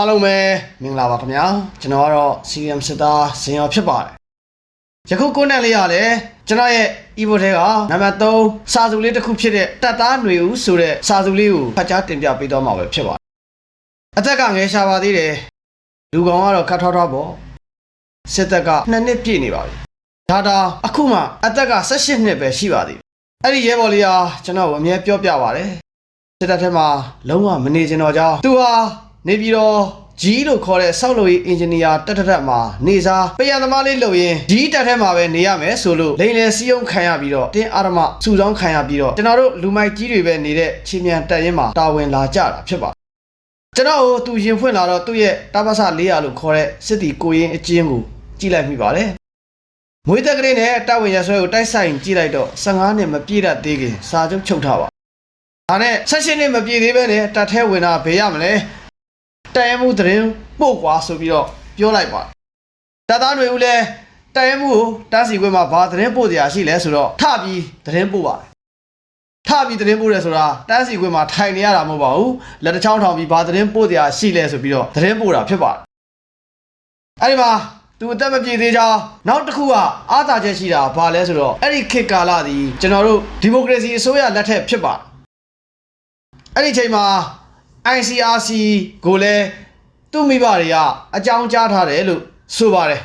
အားလုံးပဲမင်္ဂလာပါခင်ဗျာကျွန်တော်ကတော့ CM စစ်သားဇင်ရောဖြစ်ပါတယ်ယခုကိုနက်လေးရလဲကျွန်တော်ရဲ့ Evo ထဲကနံပါတ်3စာစုလေးတစ်ခုဖြစ်တဲ့တက်သားຫນွေဦးဆိုတဲ့စာစုလေးကိုဖတ်ကြားတင်ပြပေးတော့မှာပဲဖြစ်ပါတယ်အသက်ကငယ်ရှာပါသေးတယ်လူကောင်ကတော့ခတ်ထောက်ထောက်ပေါ့စစ်သက်က2နှစ်ပြည့်နေပါပြီဒါတာအခုမှအသက်က18နှစ်ပဲရှိပါသေးတယ်အဲ့ဒီရဲဘော်လေးဟာကျွန်တော်ကိုအမြဲပြောပြပါတယ်စစ်တပ်ထဲမှာလုံးဝမနေချင်တော့ကြောင်းသူဟာ နေပြီးတော့ဂျီလို့ခေါ်တဲ့စောက်လို့ရေးအင်ဂျင်နီယာတက်တက်တက်မှာနေစားပယံသမားလေးလုပ်ရင်ဂျီတက်ထဲမှာပဲနေရမယ်ဆိုလို့လိန်လယ်စီးအောင်ခံရပြီးတော့တင်းအာရမစုဆောင်းခံရပြီးတော့ကျွန်တော်တို့လူမိုက်ကြီးတွေပဲနေတဲ့ချင်းမြန်တက်ရင်မှာတာဝန်လာကြတာဖြစ်ပါတယ်ကျွန်တော်တို့သူရင်ဖွင့်လာတော့သူ့ရဲ့တပ္ပစ400လို့ခေါ်တဲ့စစ်တီကိုရင်အကျဉ်းကိုကြည့်လိုက်မိပါတယ်မွေးတက်ကလေးနဲ့တာဝန်ရဆွဲကိုတိုက်ဆိုင်ကြည့်လိုက်တော့15နှစ်မပြည့်တတ်သေးခင်စာချုပ်ချုပ်ထားပါဒါနဲ့16နှစ်မပြည့်သေးပဲနဲ့တတ်ထဲဝင်တာဘေးရမလဲ တန်ရမှုသတင်းပို့ကွာဆိုပြီးတော့ပြောလိုက်ပါတသားတွေဦးလဲတန်ရမှုကိုတားစီခွင့်မှာဘာသတင်းပို့စရာရှိလဲဆိုတော့ထပြီးသတင်းပို့ပါတယ်ထပြီးသတင်းပို့ရဲဆိုတာတန်းစီခွင့်မှာထိုင်နေရတာမဟုတ်ပါဘူးလက်တစ်ချောင်းထောင်ပြီးဘာသတင်းပို့စရာရှိလဲဆိုပြီးတော့သတင်းပို့တာဖြစ်ပါတယ်အဲ့ဒီမှာသူအသက်မပြေသေးကြောင်းနောက်တစ်ခုကအားသာချက်ရှိတာဘာလဲဆိုတော့အဲ့ဒီခေတ်ကာလသည်ကျွန်တော်တို့ဒီမိုကရေစီအစိုးရလက်ထက်ဖြစ်ပါတယ်အဲ့ဒီချိန်မှာ ICRC ကိုလည်းသူ့မိဘတွေကအကြောင်းကြားထားတယ်လို့ဆိုပါတယ်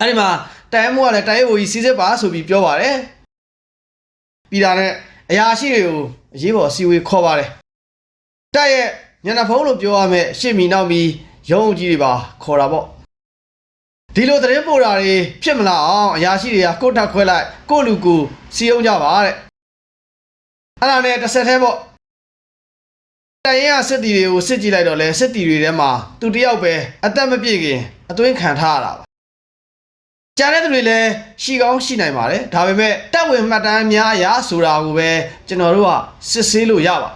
အဲ့ဒီမှာတိုင်မှုကလည်းတိုင်ဝူကြီးစီစစ်ပါဆိုပြီးပြောပါတယ်ပြီးတာနဲ့အရာရှိတွေကိုအရေးပေါ်အစည်းအဝေးခေါ်ပါတယ်တိုက်ရဲ့ညနေဖုံးလို့ပြောရမယ်ရှစ်မီနောက်မီရုံးကြီးတွေပါခေါ်တာပေါ့ဒီလိုသတင်းပို့တာတွေဖြစ်မလားအောင်အရာရှိတွေကကိုတ်တက်ခွဲလိုက်ကို့လူကူစီယုံကြပါတဲ့အဲ့ဒါနဲ့တစ်ဆက်သေးပေါ့ တိုင်ရင်ကစစ်တီတွေကိုစစ်ကြည့်လိုက်တော့လဲစစ်တီတွေထဲမှာသူတယောက်ပဲအသက်မပြည့်ခင်အသွင်းခံထားရတာပါကျန်တဲ့သူတွေလည်းရှိကောင်းရှိနိုင်ပါတယ်ဒါပေမဲ့တက်ဝင်မှတ်တမ်းများအရာဆိုတာကိုပဲကျွန်တော်တို့ကစစ်ဆေးလို့ရပါ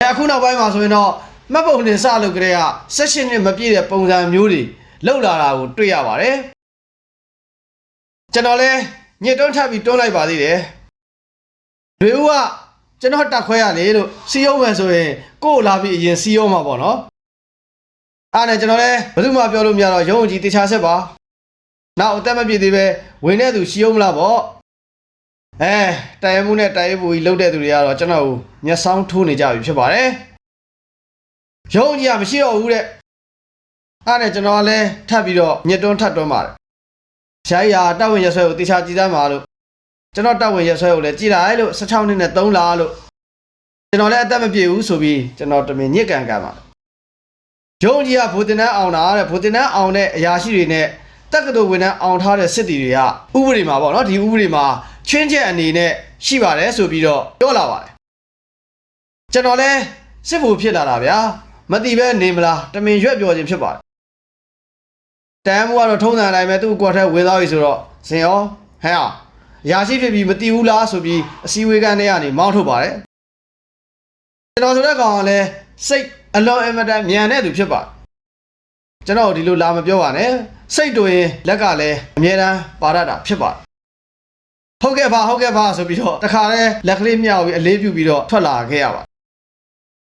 တယ်အခုနောက်ပိုင်းမှာဆိုရင်တော့မှတ်ပုံတင်စလုပ်ကြတဲ့က16နှစ်မပြည့်တဲ့ပုံစံမျိုးတွေလောက်လာတာကိုတွေ့ရပါတယ်ကျွန်တော်လဲညစ်တွန်းထပ်ပြီးတွန်းလိုက်ပါသေးတယ်တွေဦးက ကျွန်တော်တက်ခွဲရလေလို့စီယုံမယ်ဆိုရင်ကို့လာပြီးအရင်စီယုံမှာပေါ့နော်အဲ့ဒါနဲ့ကျွန်တော်လည်းဘယ်သူမှပြောလို့မရတော့ရုံးကြီးတေချာဆက်ပါနောက်အသက်မပြည့်သေးပဲဝင်တဲ့သူစီယုံမလားပေါ့အဲတိုင်ရမှုနဲ့တိုင်ရပူကြီးလှုပ်တဲ့သူတွေကတော့ကျွန်တော်ကိုမျက်စောင်းထိုးနေကြပြီဖြစ်ပါတယ်ရုံးကြီးကမရှိတော့ဘူးတဲ့အဲ့ဒါနဲ့ကျွန်တော်ကလည်းထပ်ပြီးတော့ညက်တွန်းထပ်တွန်းပါတယ်ဆရာကြီးကတက်ဝင်ရဆွဲကိုတေချာကြည်သားမှာလို့ ကျွန်တော်တက်ဝင်ရက်ဆွဲကိုလည်းကြည်လိုက်လို့16နှစ်နဲ့3လလို့ကျွန်တော်လည်းအသက်မပြည့်ဘူးဆိုပြီးကျွန်တော်တမင်ညစ်ကန်ကန်ပါရုံးကြီးကဘူတင်နန်းအောင်တာတဲ့ဘူတင်နန်းအောင်တဲ့အရာရှိတွေနဲ့တက္ကသိုလ်ဝင်တန်းအောင်ထားတဲ့စစ်တီတွေကဥပဒေမှာပေါ့နော်ဒီဥပဒေမှာချွင်းချက်အနေနဲ့ရှိပါတယ်ဆိုပြီးတော့ပြောလာပါတယ်ကျွန်တော်လည်းစစ်ဖို့ဖြစ်လာတာဗျာမတိပဲနေမလားတမင်ရွက်ပြောခြင်းဖြစ်ပါတယ်တန်မှုကတော့ထုံးစံအတိုင်းပဲသူ့ကွက်ထဲဝင်သွားပြီဆိုတော့ဇင်ရောဟဲ့အောင် ရာရှိဖြစ်ပြီးမတီးဘူးလားဆိုပြီးအစည်းအဝေးကန်းထဲကနေမောင်းထုတ်ပါတယ်ကျွန်တော်ဆိုတဲ့ကောင်ကလည်းစိတ်အလွန်အင်မတန်မြန်တဲ့သူဖြစ်ပါကျွန်တော်ဒီလိုလာမပြောပါနဲ့စိတ်တူရင်လက်ကလည်းအမြဲတမ်းပါရတာဖြစ်ပါဟုတ်ကဲ့ပါဟုတ်ကဲ့ပါဆိုပြီးတော့တခါလဲလက်ကလေးမြောက်ပြီးအလေးပြုပြီးတော့ထွက်လာခဲ့ရပါ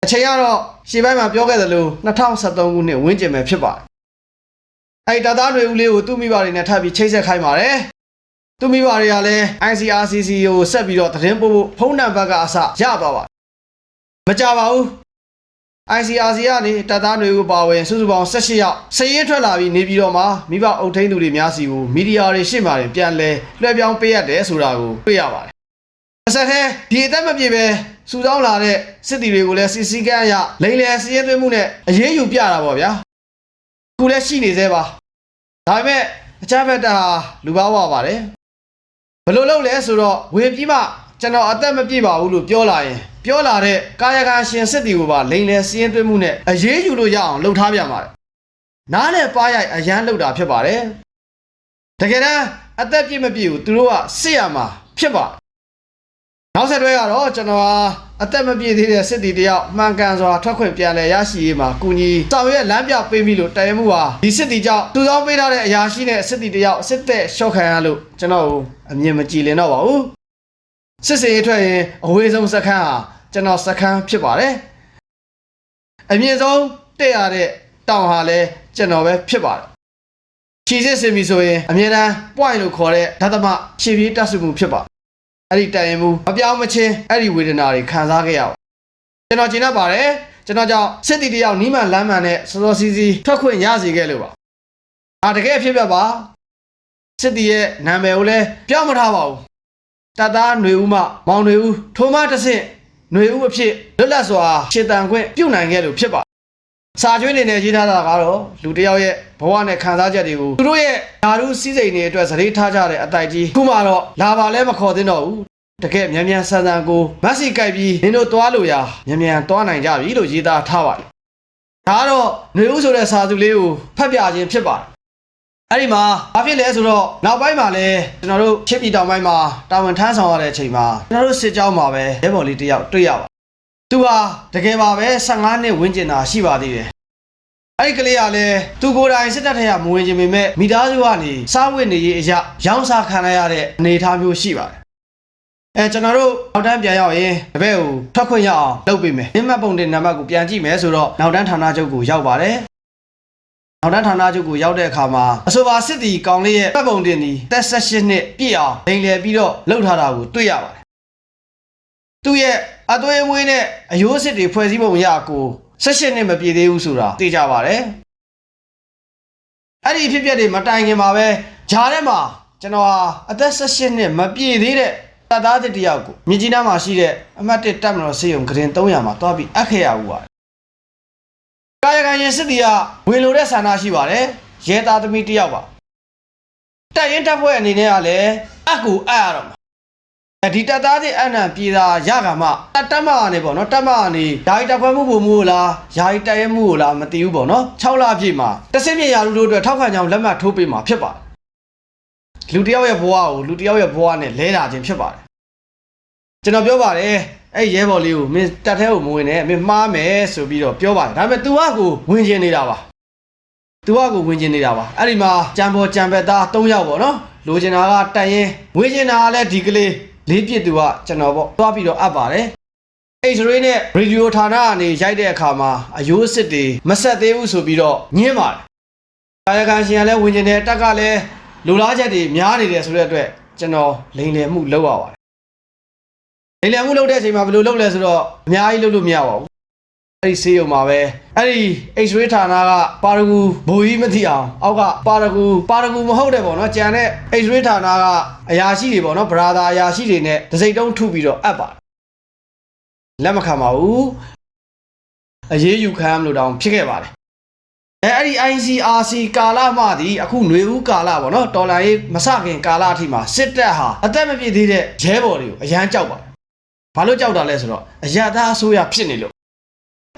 အချိန်ကတော့ရှေ့ပိုင်းမှာပြောခဲ့သလို2013ခုနှစ်ဝန်းကျင်ပဲဖြစ်ပါတယ်အဲ့တာသားတွေဦးလေးကိုသူ့မိဘတွေနဲ့ထပ်ပြီးချိတ်ဆက်ခိုင်းပါတယ် သူမိဘတွေကလည်း ICRCC ကိုဆက်ပြီးတော့သတင်းပို့ဖို့ဖုန်းနံပါတ်ကအစရသွားပါမကြပါဘူး ICRC ကနေတပ်သားတွေကိုပါဝင်စုစုပေါင်း18ယောက်စည်ရင်ထွက်လာပြီးနေပြီးတော့မှမိဘအုပ်ထိန်းသူတွေများစီကိုမီဒီယာတွေရှေ့မှာပြန်လဲလွှဲပြောင်းပေးရတယ်ဆိုတာကိုတွေ့ရပါတယ်အဆက်ထဲဒီအသက်မပြေပဲစူဆောင်းလာတဲ့စစ်တီတွေကိုလည်းစီစီကန်းရလိန်လယ်စီးရဲသွင်းမှုနဲ့အရေးယူပြတာပေါ့ဗျာခုလည်းရှိနေသေးပါဒါပေမဲ့အကြမ်းဖက်တာဟာလူဘာဝပါတယ် ဘယ်လိုလုပ်လဲဆိုတော့ဝင်ပြီးမှကျွန်တော်အသက်မပြည့်ပါဘူးလို့ပြောလာရင်ပြောလာတဲ့ကာယကံရှင်စစ်တီကိုပါလိန်လယ်စီးရင်သွင်းမှုနဲ့အရေးယူလို့ရအောင်လှုပ်ထားပြန်ပါတယ်နားနဲ့ပါရိုက်အရန်လှုပ်တာဖြစ်ပါတယ်တကယ်တမ်းအသက်ပြည့်မပြည့်ဘူးသူတို့ကစစ်ရမှာဖြစ်ပါတယ် နောက်ဆက်တွဲကတော့ကျွန်တော်ဟာအသက်မပြည့်သေးတဲ့စစ်တီတယောက်မှန်ကန်စွာထွက်ခွင့်ပြန်လဲရရှိရေးမှာကုညီဆောင်ရွက်လမ်းပြပေးပြီလို့တိုင်မှုဟာဒီစစ်တီကြောင့်သူဆောင်ပေးထားတဲ့အရာရှိနဲ့စစ်တီတယောက်စစ်သက်ရှော့ခံရလို့ကျွန်တော်အမြင်မကြည်လင်တော့ပါဘူးစစ်စေးထွက်ရင်အဝေးဆုံးစခန်းဟာကျွန်တော်စခန်းဖြစ်ပါတယ်အမြင့်ဆုံးတက်ရတဲ့တောင်ဟာလည်းကျွန်တော်ပဲဖြစ်ပါတယ်ခြေစစ်စင်ပြီဆိုရင်အမြဲတမ်း point လို့ခေါ်တဲ့ဓာတ်သမခြေပြေးတက်စုမှုဖြစ်ပါ အဲ့ဒီတိုင်ရင်မှုမပြောင်းမချင်းအဲ့ဒီဝေဒနာတွေခံစားခဲ့ရအောင်ကျွန်တော်ကျင်တတ်ပါတယ်ကျွန်တော်ကြောင့်စစ်တီတယောက်နီးမှန်လမ်းမှန်နဲ့စောစောစီးစီးထွက်ခွင့်ရစေခဲ့လို့ပါအာတကယ်အဖြစ်ပြပါစစ်တီရဲ့နာမည်ကိုလည်းပြောင်းမထားပါဘူး တတ်သားຫນွေဦးမမောင်ຫນွေဦးထိုးမတစ်ဆင့်ຫນွေဦးအဖြစ်လွတ်လပ်စွာခြေတံခွင့်ပြုတ်နိုင်ခဲ့လို့ဖြစ်ပါ စာကျွေးနေနဲ့ရေးထားတာကတော့လူတစ်ယောက်ရဲ့ဘဝနဲ့ခံစားချက်တွေကိုသူတို့ရဲ့ဓာတုစည်းစိမ်တွေအတွက်စရိထားကြတဲ့အတိုက်ကြီးခုမှတော့လာပါလဲမခေါ်သင့်တော့ဘူးတကယ်မြန်မြန်ဆန်ဆန်ကိုမက်ဆီကြိုက်ပြီးနင်တို့သွားလို့ရမြန်မြန်သွားနိုင်ကြပြီလို့ရေးသားထားပါတယ်ဒါကတော့ຫນွေဦးဆိုတဲ့စာသူလေးကိုဖတ်ပြခြင်းဖြစ်ပါတယ်အဲ့ဒီမှာဘာဖြစ်လဲဆိုတော့နောက်ပိုင်းမှာလဲကျွန်တော်တို့ချစ်ပြည်တောင်ပိုင်းမှာတာဝန်ထမ်းဆောင်ရတဲ့အချိန်မှာကျွန်တော်တို့စစ်ကြောင်းမှာပဲရဲဘော်လေးတစ်ယောက်တွေ့ရပါ သူဟာတကယ်ပါပဲ15နှစ်ဝန်းကျင်သာရှိပါသေးတယ်အဲ့ဒီကလေးကလည်းသူကိုယ်တိုင်စစ်တပ်ထက်မဝင်ခြင်းပေမဲ့မိသားစုကနေစားဝတ်နေရေးအရာရောင်းစားခံရရတဲ့အနေအထားမျိုးရှိပါတယ်အဲကျွန်တော်တို့နောက်တန်းပြန်ရောက်ရင်တပည့်ကိုထွက်ခွင့်ရအောင်လုပ်ပေးမယ်မြင့်မတ်ပုံတင်နံပါတ်ကိုပြန်ကြည့်မယ်ဆိုတော့နောက်တန်းဌာနချုပ်ကိုရောက်ပါတယ်နောက်တန်းဌာနချုပ်ကိုရောက်တဲ့အခါမှာအဆိုပါစစ်တီကောင်လေးရဲ့ပတ်ပုံတင်ဒီသက်16နှစ်ပြည့်အောင်လိန်လည်ပြီးတော့လှုပ်ထားတာကိုတွေ့ရပါတယ်။သူ့ရဲ့ အသွေးအမွေးနဲ့အယိုးစစ်တွေဖွဲ့စည်းပုံရကို16နှစ်မပြည့်သေးဘူးဆိုတာသိကြပါတယ်။အဲ့ဒီအဖြစ်အပျက်တွေမတိုင်ခင်မှာပဲဂျားထဲမှာကျွန်တော်ဟာအသက်16နှစ်မပြည့်သေးတဲ့တပ်သားတစ်တယောက်ကိုမြကြီးနားမှာရှိတဲ့အမှတ်1တပ်မတော်စေယုံဂရင်300မှာတွားပြီးအပ်ခဲ့ရဘူးပါတယ်ကာယကံရင်စစ်တီကဝင်လိုတဲ့ဆန္ဒရှိပါတယ်ရဲသားသမီးတစ်ယောက်ပါတက်ရင်တက်ဖွဲ့အနေနဲ့ကလည်းအကူအပ်ရတော့မှာအဲ ဒီတက်သားတွေအနံပြေတာရကမှတက်တက်မကနေပေါ့နော်တက်မကနေယာယီတက်ဖွဲ့မှုပုံမှုလားယာယီတက်ရဲမှုလားမသိဘူးပေါ့နော်6လပြည့်မှာတဆင့်မြေရာလူတို့အတွက်ထောက်ခံကြောင်းလက်မှတ်ထိုးပေးမှာဖြစ်ပါတယ်လူတစ်ယောက်ရဲ့ဘဝကိုလူတစ်ယောက်ရဲ့ဘဝနဲ့လဲတာခြင်းဖြစ်ပါတယ်ကျွန်တော်ပြောပါတယ်အဲ့ရဲဘော်လေးကိုမင်းတက်ထဲကိုမဝင်နဲ့မင်းမှားမယ်ဆိုပြီးတော့ပြောပါတယ်ဒါပေမဲ့ तू ကကိုဝင်ကျင်နေတာပါ तू ကကိုဝင်ကျင်နေတာပါအဲ့ဒီမှာကြံပေါ်ကြံပက်သား၃ယောက်ပေါ့နော်လိုချင်တာကတက်ရင်ဝင်ကျင်တာကလည်းဒီကလေး လေးပြစ်သူကကျွန်တော်ပေါ့သွားပြီးတော့အပ်ပါတယ်အိတ်စရေးနဲ့ရေဒီယိုဌာနကနေရိုက်တဲ့အခါမှာအယိုးအစ်စ်တွေမဆက်သေးဘူးဆိုပြီးတော့ညင်းပါတယ်ကာယကံရှင်ကလည်းဝင်ကျင်တယ်တက်ကလည်းလူလားချက်တွေများနေတယ်ဆိုတဲ့အတွက်ကျွန်တော်လိန်လည်မှုလုပ်ရပါတယ်လိမ်လည်မှုလုပ်တဲ့အချိန်မှာဘယ်လိုလုပ်လဲဆိုတော့အများကြီးလုပ်လို့မရပါဘူး အဲ့ဒီဆေးရုံမှာပဲအဲ့ဒီ X-ray ဌာနကပါရဂူဘိုးကြီးမသိအောင်အောက်ကပါရဂူပါရဂူမဟုတ်တယ်ပေါ့နော်ကြံတဲ့ X-ray ဌာနကအရာရှိတွေပေါ့နော်ဗရာသာအရာရှိတွေနဲ့တစိမ့်တုံးထုပြီးတော့အပ်ပါလက်မခံပါဘူးအရေးယူခံရမလို့တောင်ဖြစ်ခဲ့ပါတယ်အဲအဲ့ဒီ ICRC ကာလမှသည်အခုຫນွေဦးကာလပေါ့နော်တော်လိုင်းရေးမစခင်ကာလအထိမှာစစ်တပ်ဟာအသက်မပြည့်သေးတဲ့ရဲဘော်တွေကိုအရန်ကြောက်ပါတယ်ဘာလို့ကြောက်တာလဲဆိုတော့အရသာအစိုးရဖြစ်နေလို့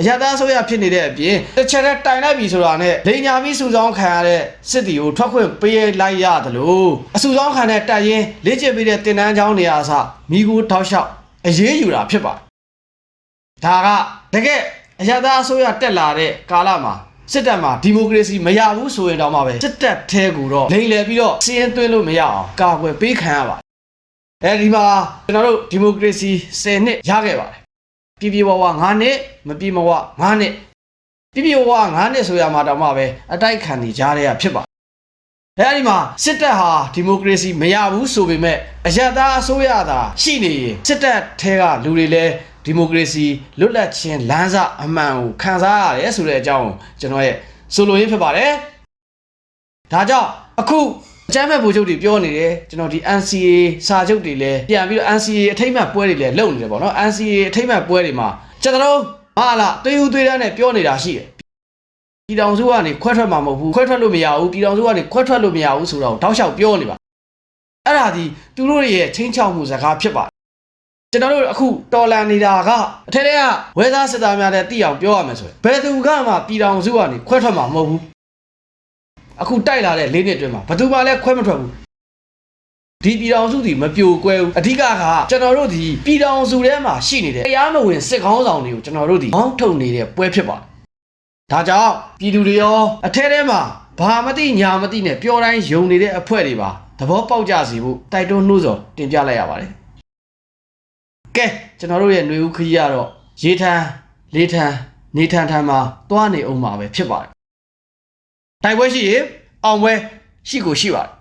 အရသာအစိုးရဖြစ်နေတဲ့အပြင်တစ်ချက်တည်းတိုင်လိုက်ပြီဆိုတာနဲ့လိန်ညာပြီးစုဆောင်းခံရတဲ့စစ်တီကိုထွက်ခွင့်ပေးလိုက်ရတယ်လို့အစုဆောင်းခံတဲ့တပ်ရင်းလေ့ကျင့်ပေးတဲ့တင်နန်းချောင်းနေရာအစမိကူထောက်လျှောက်အရေးယူတာဖြစ်ပါတယ်ဒါကတကယ်အရသာအစိုးရတက်လာတဲ့ကာလမှာစစ်တပ်မှာဒီမိုကရေစီမရဘူးဆိုရင်တော့မှပဲစစ်တပ်ထဲကိုတော့လိန်လည်ပြီးတော့စီးရင်သွင်းလို့မရအောင်ကာကွယ်ပေးခံရပါတယ်အဲဒီမှာကျွန်တော်တို့ဒီမိုကရေစီ10နှစ်ရခဲ့ပါတယ် ပြည်ပြည်ဝဝ9နှစ်မပြည်မဝ9နှစ်ပြည်ပြည်ဝဝ9နှစ်ဆိုရမှာတော့မှပဲအတိုက်ခံနေကြရတဲ့ဖြစ်ပါတယ်အဲဒီမှာစစ်တပ်ဟာဒီမိုကရေစီမရဘူးဆိုပေမဲ့အယက်သားအစိုးရသာရှိနေရင်စစ်တပ်ထဲကလူတွေလည်းဒီမိုကရေစီလွတ်လပ်ခြင်းလမ်းစာအမှန်ကိုခံစားရတယ်ဆိုတဲ့အကြောင်းကိုကျွန်တော်ရဲ့ဆိုလိုရင်းဖြစ်ပါတယ်ဒါကြောင့်အခု အကြမ်းဖက်ဗိုလ်ချုပ်တွေပြောနေတယ်ကျွန်တော်ဒီ NCA စာချုပ်တွေလည်းပြန်ပြီးတော့ NCA အထိမ့်မှတ်ပွဲတွေလည်းလုပ်နေတယ်ပေါ့နော် NCA အထိမ့်မှတ်ပွဲတွေမှာကျွန်တော်တို့ဟာလာသွေးဦးသွေးတန်းနဲ့ပြောနေတာရှိတယ်ပြည်တော်စုကနေခွဲထွက်မှာမဟုတ်ဘူးခွဲထွက်လို့မရဘူးပြည်တော်စုကနေခွဲထွက်လို့မရဘူးဆိုတော့တောက်လျှောက်ပြောနေပါအဲ့ဒါဒီသူတို့ရဲ့ချင်းချောက်မှုစကားဖြစ်ပါတယ်ကျွန်တော်တို့အခုတော်လန်နေတာကအထက်ထဲကဝဲသားစစ်သားများတဲ့တိအောင်ပြောရမယ်ဆိုရင်ဘယ်သူကမှပြည်တော်စုကနေခွဲထွက်မှာမဟုတ်ဘူး အခုတိုက်လာတဲ့၄နှစ်အတွင်းမှာဘယ်သူမှလည်းခွဲမထွက်ဘူးဒီပြည်တော်စုဒီမပြိုကွဲဘူးအဓိကကကျွန်တော်တို့ဒီပြည်တော်စုထဲမှာရှိနေတဲ့တရားမဝင်စစ်ကောင်းဆောင်တွေကိုကျွန်တော်တို့ဒီမောင်းထုတ်နေတဲ့ပွဲဖြစ်ပါတယ်ဒါကြောင့်ပြည်သူတွေရောအထက်ထဲမှာဘာမသိညာမသိနဲ့ပျော်တိုင်းယုံနေတဲ့အဖွဲ့တွေပါသဘောပေါက်ကြစီဖို့တိုက်တွန်းနှိုးဆော်တင်ပြလိုက်ရပါတယ်ကဲကျွန်တော်တို့ရဲ့ຫນွေဦးခရီးကတော့ရေထမ်းလေးထမ်းနေထန်ထန်မှာသွားနေအောင်မှာပဲဖြစ်ပါတယ် တိုက်ပွဲရှိရင်အောင်ပွဲရှိကိုရှိပါတယ်